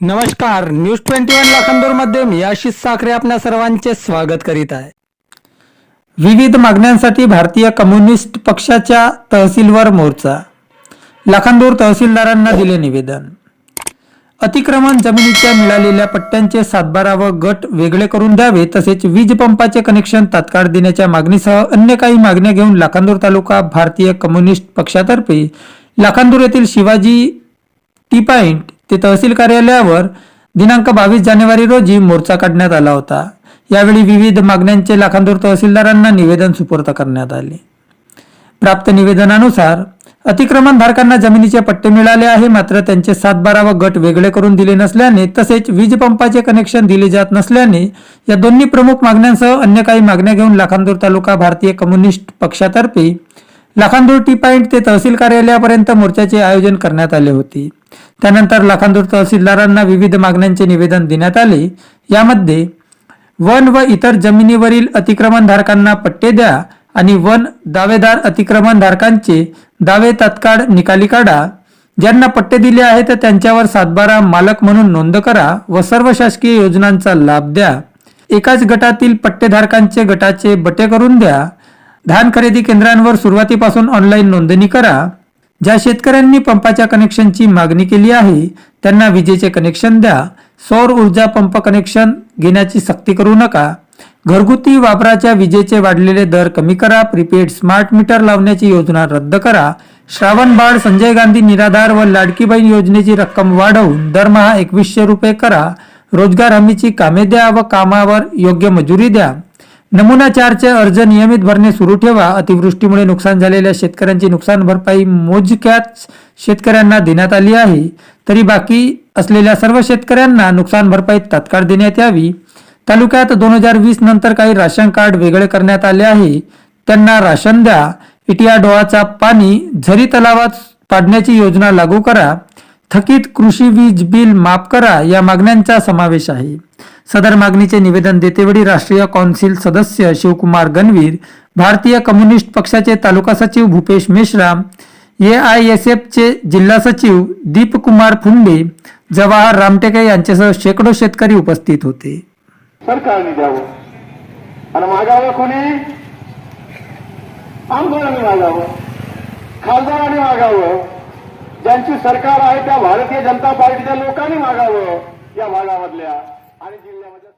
नमस्कार news twenty one लाखांदूरमध्ये मी आशिष साखरे आपल्या सर्वांचे स्वागत करीत आहे. विविध मागण्यांसाठी भारतीय कम्युनिस्ट पक्षाच्या तहसीलवर मोर्चा. लाखांदूर तहसीलदारांना दिले निवेदन. अतिक्रमण जमिनीच्या मिळालेल्या पट्ट्यांचे सातबारा व गट वेगळे करून द्यावे तसेच वीज पंपाचे कनेक्शन तात्काळ देण्याच्या मागणीसह अन्य काही मागण्या घेऊन लाखांदूर तालुका भारतीय कम्युनिस्ट पक्षातर्फे लाखांदूर येथील शिवाजी टी पॉइंट ते तहसील कार्यालयावर दिनांक बावीस जानेवारी रोजी मोर्चा काढण्यात आला होता. यावेळी विविध मागण्यांचे लाखांदूर तहसीलदारांना निवेदन सुपूर्त करण्यात आले. प्राप्त निवेदनानुसार अतिक्रमणधारकांना जमिनीचे पट्टे मिळाले आहे मात्र त्यांचे सातबारा व गट वेगळे करून दिले नसल्याने तसेच वीज पंपाचे कनेक्शन दिले जात नसल्याने या दोन्ही प्रमुख मागण्यांसह अन्य काही मागण्या घेऊन लाखांदूर तालुका भारतीय कम्युनिस्ट पक्षातर्फे लाखांदूर टी पॉईंट ते तहसील कार्यालयापर्यंत मोर्चाचे आयोजन करण्यात आले होते. त्यानंतर लाखांदूर तहसीलदारांना विविध मागण्यांचे निवेदन देण्यात आले. यामध्ये वन व इतर जमिनीवरील अतिक्रमणधारकांना पट्टे द्या आणि वन दावेदार अतिक्रमणधारकांचे दावे तत्काळ निकाली काढा. ज्यांना पट्टे दिले आहेत त्यांच्यावर सातबारा मालक म्हणून नोंद करा व सर्व शासकीय योजनांचा लाभ द्या. एकाच गटातील पट्टेधारकांचे गटाचे बटे करून द्या. धान खरेदी केंद्रांवर सुरुवातीपासून ऑनलाईन नोंदणी करा. ज्या शेतकऱ्यांनी पंपाच्या कनेक्शनची मागणी केली आहे त्यांना विजेचे कनेक्शन द्या. सौर ऊर्जा पंप कनेक्शन घेण्याची सक्ती करू नका. घरगुती वापराच्या विजेचे वाढलेले दर कमी करा. प्रीपेड स्मार्ट मीटर लावण्याची योजना रद्द करा. श्रावण बाळ संजय गांधी निराधार व लाडकी बहीण योजनेची रक्कम वाढवून दरमहा एकवीसशे रुपये करा. रोजगार हमीची कामे द्या व कामावर योग्य मजुरी द्या. नमुना चारचे अर्ज नियमित भरणे सुरू ठेवा. अतिवृष्टीमुळे नुकसान झालेल्या शेतकऱ्यांची नुकसान भरपाई मोजक्याच शेतकऱ्यांना देण्यात आली आहे. तरी बाकी असलेल्या सर्व शेतकऱ्यांना नुकसान भरपाई तात्काळ देण्यात यावी. तालुक्यात दोन हजार वीस नंतर काही राशन कार्ड वेगळे करण्यात आले आहे. त्यांना राशन द्या. इटिया डोळाचा पाणी झरी तलावात पाडण्याची योजना लागू करा. थकीत कृषी वीज बिल माफ करा. या मागण्यांचा समावेश आहे. सदर मागणीचे निवेदन देतेवेळी राष्ट्रीय कौन्सिल सदस्य शिवकुमार गणवीर भारतीय कम्युनिस्ट पक्षाचे तालुका सचिव Bhupesh Mishra A I S एफचे जिल्हा सचिव दीपकुमार फुंडे जवाहर रामटेके यांच्यासह शेकडो शेतकरी उपस्थित होते. सरकारने द्यावं. आणि मागावं कोणी? आमदारांनी मागावं. खासदारांनी मागावं. ज्यांची सरकार आहे त्या भारतीय जनता पार्टीच्या लोकांनी मागावं. या भागामधल्या आणि जिल्ह्यामधल्या